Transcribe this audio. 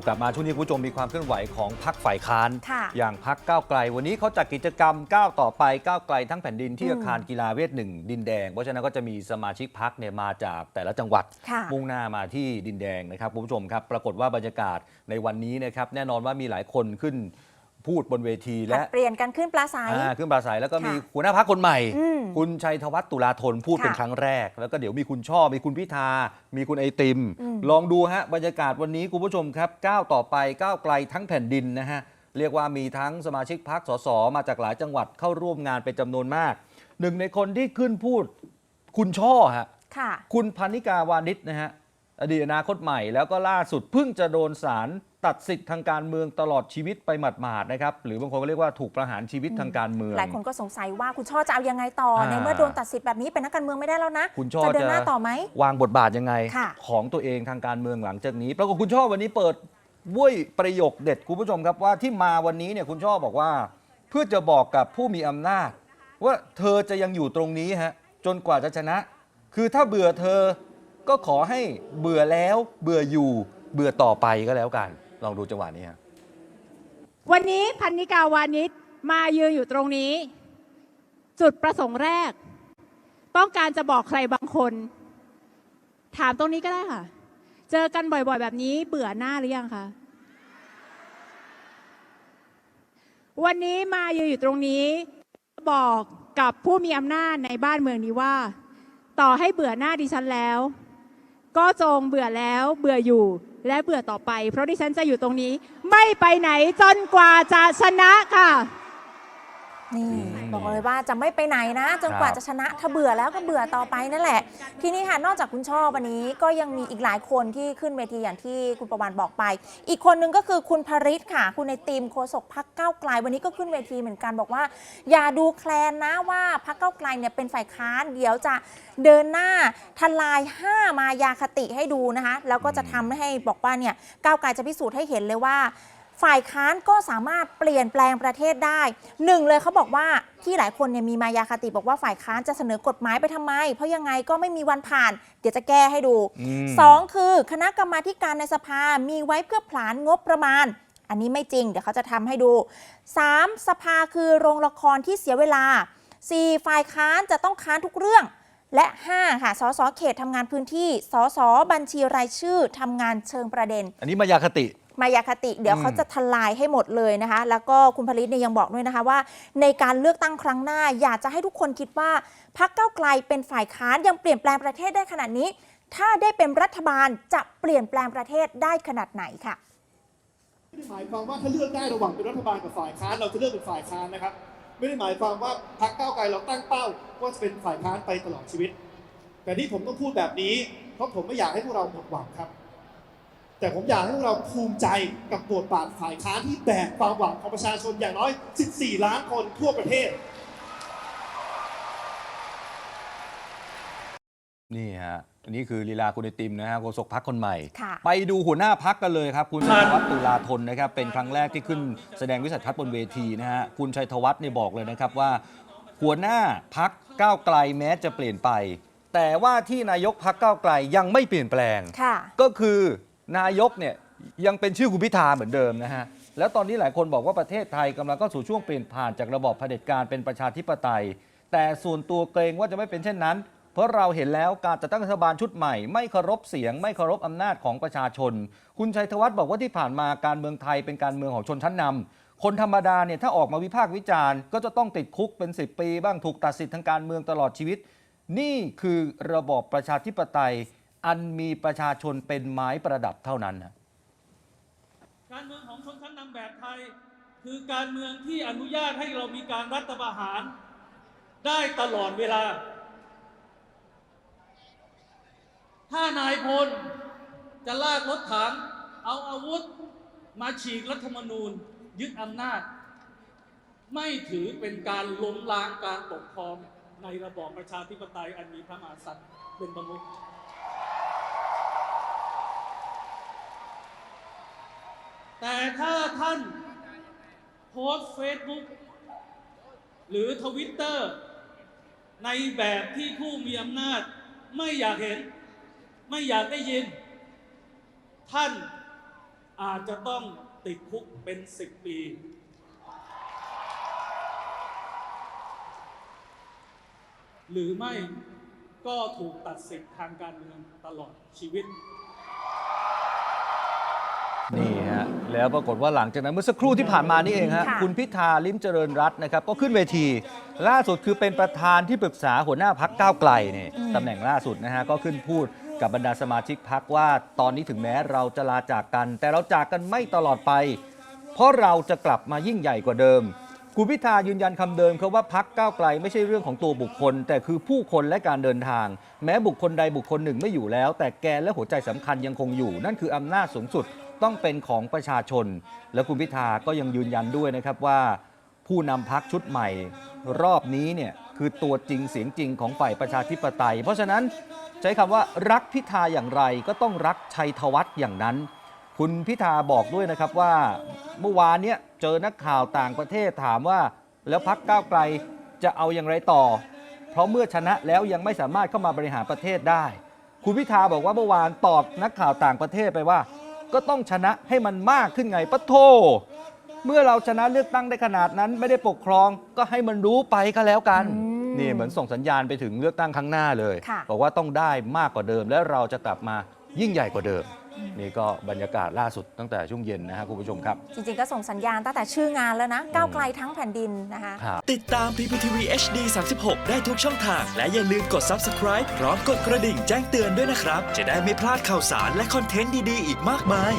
กลับมาช่วงนี้คุณผู้ชมมีความเคลื่อนไหวของพักฝ่ายค้านค่ะอย่างพักก้าวไกล วันนี้เขาจัดกิจกรรมก้าวต่อไปก้าวไกลทั้งแผ่นดินที่อืมอาคารกีฬาเวทหนึ่งดินแดง เพราะฉะนั้นก็จะมีสมาชิกพักเนี่ยมาจากแต่ละจังหวัดค่ะมุ่งหน้ามาที่ดินแดงนะครับคุณผู้ชมครับ ปรากฏว่าบรรยากาศในวันนี้นะครับแน่นอนว่ามีหลายคนขึ้น พูดบนเวทีผลัและดเปลี่ยนกันขึ้นปลาใสอ่าขึ้นปราศัยแล้วก็ค่ะมีหัวหน้าพักคนใหม่อืมคุณชัยธวัฒน์ตุลาธนพูดค่ะเป็นครั้งแรก แล้วก็เดี๋ยวมีคุณช่อ มีคุณพิธา มีคุณไอติมอืมลองดูฮะบรรยากาศวันนี้คุณผู้ชมครับก้าวต่อไปก้าวไกลทั้งแผ่นดินนะฮะเรียกว่ามีทั้งสมาชิกพักสสมาจากหลายจังหวัดเข้าร่วมงานเป็นจำนวนมาก หนึ่งในคนที่ขึ้นพูดคุณช่อฮะค่ะคุณพันนิกาวานิชนะฮะอดีตอนาคตใหม่แล้วก็ล่าสุดเพิ่งจะโดนศาล ตัดสิทธิ์ทางการเมืองตลอดชีวิตไปหมาดๆนะครับ หรือบางคนก็เรียกว่าถูกประหารชีวิตทางการเมือง หลายคนก็สงสัยว่าคุณช่อจะเอายังไงต่ออ่าในเมื่อโดนตัดสิทธิ์แบบนี้เป็นนักการเมืองไม่ได้แล้วนะคุณช่อจะเดินจะหน้าต่อไหมวางบทบาทยังไงค่ะของตัวเองทางการเมืองหลังจากนี้ปรากฏคุณช่อวันนี้เปิดว้ยประโยคเด็ดคุณผู้ชมครับว่าที่มาวันนี้เนี่ยคุณช่อบอกว่า เพื่อจะบอกกับผู้มีอำนาจ ว่าเธอจะยังอยู่ตรงนี้ฮะจนกว่าจะชนะ คือถ้าเบื่อเธอก็ขอให้เบื่อแล้วเบื่ออยู่เบื่อต่อไปก็แล้วกัน ลองดูจังหวะนี้ฮะวันนี้พันนิกาวานิชมายืนอยู่ตรงนี้ จุดประสงค์แรก ต้องการจะบอกใครบางคน ถามตรงนี้ก็ได้ค่ะ เจอกันบ่อยๆ แบบนี้เบื่อหน้าหรือยังคะวันนี้มายืนอยู่ตรงนี้ บอกกับผู้มีอำนาจในบ้านเมืองนี้ว่า ต่อให้เบื่อหน้าดิฉันแล้ว ก็จงเบื่อแล้วเบื่ออยู่และเบื่อต่อไป เพราะดิฉันจะอยู่ตรงนี้ ไม่ไปไหนจนกว่าจะชนะค่ะ นี่อืมบอกเลยว่าจะไม่ไปไหนนะ จนกว่าครับจะชนะถ้าเบื่อแล้วก็เบื่อต่อไปนั่นแหละ ทีนี้ค่ะนอกจากคุณช่อวันนี้ก็ยังมีอีกหลายคนที่ขึ้นเวทีอย่างที่คุณประวันบอกไป อีกคนนึงก็คือคุณพริศค่ะ คุณในทีมโฆษกพักเก้าวไกล วันนี้ก็ขึ้นเวทีเหมือนกันบอกว่า อย่าดูแคลนนะว่าพักเก้าวไกลเนี่ยเป็นฝ่ายค้านเดี๋ยวจะเดินหน้าทลาย 5 มายาคติให้ดูนะคะ แล้วก็จะทำให้บอกว่าเนี่ยก้าวไกลจะพิสูจน์ให้เห็นเลยว่า ฝ่ายค้านก็สามารถเปลี่ยนแปลงประเทศได้หนึ่งเลยเขาบอกว่าที่หลายคนเนี่ยมีมายาคติบอกว่าฝ่ายค้านจะเสนอกฎหมายไปทำไม เพราะยังไงก็ไม่มีวันผ่าน เดี๋ยวจะแก้ให้ดูอืมสองคือคณะกรรมาธิการในสภามีไว้เพื่อผลานงบประมาณ อันนี้ไม่จริง เดี๋ยวเขาจะทำให้ดู 3. สภาคือโรงละครที่เสียเวลา 4. ฝ่ายค้านจะต้องค้านทุกเรื่องและ 5 ค่ะ สส เขตทำงานพื้นที่ สส บัญชีรายชื่อทำงานเชิงประเด็น อันนี้มายาคติ มายาคติ เดี๋ยวอืมเขาจะทลายให้หมดเลยนะคะ แล้วก็คุณผลิตเนี่ยยังบอกด้วยนะคะว่า ในการเลือกตั้งครั้งหน้า อยากจะให้ทุกคนคิดว่าพักเก้าวไกลเป็นฝ่ายค้านยังเปลี่ยนแปลงประเทศได้ขนาดนี้ ถ้าได้เป็นรัฐบาลจะเปลี่ยนแปลงประเทศได้ขนาดไหนค่ะไม่ได้หมายความว่าถ้าเลือกได้ระหว่างเป็นรัฐบาลกับฝ่ายค้านเราจะเลือกเป็นฝ่ายค้านนะครับ ไม่ได้หมายความว่าพรรคก้าวไกลเราตั้งเป้าว่าจะเป็นฝ่ายค้านไปตลอดชีวิต แต่ที่ผมต้องพูดแบบนี้เพราะผมไม่อยากให้พวกเราหมดหวังครับ แต่ผมอยากให้พวกเราภูมิใจกับบทบาทฝ่ายค้านที่แบกความหวังของประชาชนอย่างน้อย 14 ล้านคนทั่วประเทศ นี่ฮะอันนี้คือลีลาคุณไอติมนะฮะโฆษกพักคนใหม่ ค่ะ ไปดูหัวหน้าพักกันเลยครับ คุณชัยธวัฒน์ตุลาธนนะครับ เป็นครั้งแรกที่ขึ้นแสดงวิสัยทัศน์บนเวทีนะฮะคุณชัยธวัฒน์เนี่ยบอกเลยนะครับว่า หัวหน้าพักก้าวไกลแม้จะเปลี่ยนไป แต่ว่าที่นายกพักก้าวไกลยังไม่เปลี่ยนแปลง ค่ะ ก็คือ นายกเนี่ยยังเป็นชื่อคุณพิธาเหมือนเดิมนะฮะ แล้วตอนนี้หลายคนบอกว่าประเทศไทยกำลังเข้าสู่ช่วงเปลี่ยนผ่านจากระบอบเผด็จการเป็นประชาธิปไตย แต่ส่วนตัวเกรงว่าจะไม่เป็นเช่นนั้น เพราะเราเห็นแล้วการจัดตั้งรัฐบาลชุดใหม่ ไม่เคารพเสียง ไม่เคารพอำนาจของประชาชน คุณชัยธวัฒน์บอกว่าที่ผ่านมาการเมืองไทยเป็นการเมืองของชนชั้นนำคนธรรมดาเนี่ยถ้าออกมาวิพากษ์วิจารณ์ก็จะต้องติดคุกเป็น 10 ปี บ้างถูกตัดสิทธิ์ทางการเมืองตลอดชีวิต นี่คือระบอบประชาธิปไตย อันมีประชาชนเป็นไม้ประดับเท่านั้นนะการเมืองของชนชั้นนำแบบไทย คือการเมืองที่อนุญาตให้เรามีการรัฐประหารได้ตลอดเวลา ถ้านายพลจะลากรถถังเอาอาวุธมาฉีกรัฐธรรมนูญยึดอำนาจ ไม่ถือเป็นการล้มล้างการปกครองในระบอบประชาธิปไตยอันมีพระมหากษัตริย์เป็นประมุข แต่ถ้าท่านโพสเฟซบุ๊กหรือทวิตเตอร์ในแบบที่ผู้มีอำนาจไม่อยากเห็น ไม่อยากได้ยิน ท่านอาจจะต้องติดคุกเป็นสิบปี หรือไม่ก็ถูกตัดสิทธิ์ทางการเมืองตลอดชีวิต นี่ฮะแล้วปรากฏว่าหลังจากนั้นเมื่อสักครู่ที่ผ่านมานี่เองฮะค่ะ คุณพิธาลิ้มเจริญรัตน์นะครับก็ขึ้นเวที ล่าสุดคือเป็นประธานที่ปรึกษาหัวหน้าพักก้าวไกลเนี่ยตำแหน่งล่าสุดนะฮะก็ขึ้นพูดกับบรรดาสมาชิกพักว่าตอนนี้ถึงแม้เราจะลาจากกัน แต่เราจากกันไม่ตลอดไป เพราะเราจะกลับมายิ่งใหญ่กว่าเดิม คุณพิธายืนยันคำเดิมครับว่าพักก้าวไกลไม่ใช่เรื่องของตัวบุคคล แต่คือผู้คนและการเดินทาง แม้บุคคลใดบุคคลหนึ่งไม่อยู่แล้ว แต่แกนและหัวใจสำคัญยังคงอยู่ นั่นคืออำนาจสูงสุด ต้องเป็นของประชาชน และคุณพิธาก็ยังยืนยันด้วยนะครับว่า ผู้นำพักชุดใหม่ รอบนี้เนี่ยคือตัวจริงเสียงจริงของฝ่ายประชาธิปไตย เพราะฉะนั้นใช้คำว่ารักพิธาอย่างไรก็ต้องรักชัยธวัฒน์อย่างนั้น คุณพิธาบอกด้วยนะครับว่าเมื่อวานเนี้ยเจอนักข่าวต่างประเทศถามว่า แล้วพักก้าวไกลจะเอาอย่างไรต่อ เพราะเมื่อชนะแล้วยังไม่สามารถเข้ามาบริหารประเทศได้ คุณพิธาบอกว่าเมื่อวานตอบนักข่าวต่างประเทศไปว่า ก็ต้องชนะให้มันมากขึ้นไงปะโท เมื่อเราชนะเลือกตั้งได้ขนาดนั้นไม่ได้ปกครองก็ให้มันรู้ไปก็แล้วกัน อืมนี่เหมือนส่งสัญญาณไปถึงเลือกตั้งครั้งหน้าเลย ค่ะ บอกว่าต้องได้มากกว่าเดิม และเราจะกลับมายิ่งใหญ่กว่าเดิม นี่ก็บรรยากาศล่าสุดตั้งแต่ช่วงเย็นนะครับคุณผู้ชมครับ จริงๆ ก็ส่งสัญญาณตั้งแต่ชื่องานแล้วนะ ก้าวไกลทั้งแผ่นดินนะคะ ครับ ติดตาม PPTV HD 36 ได้ทุกช่องทาง และอย่าลืมกด Subscribe พร้อมกดกระดิ่งแจ้งเตือนด้วยนะครับ จะได้ไม่พลาดข่าวสารและคอนเทนต์ดี ๆ อีกมากมาย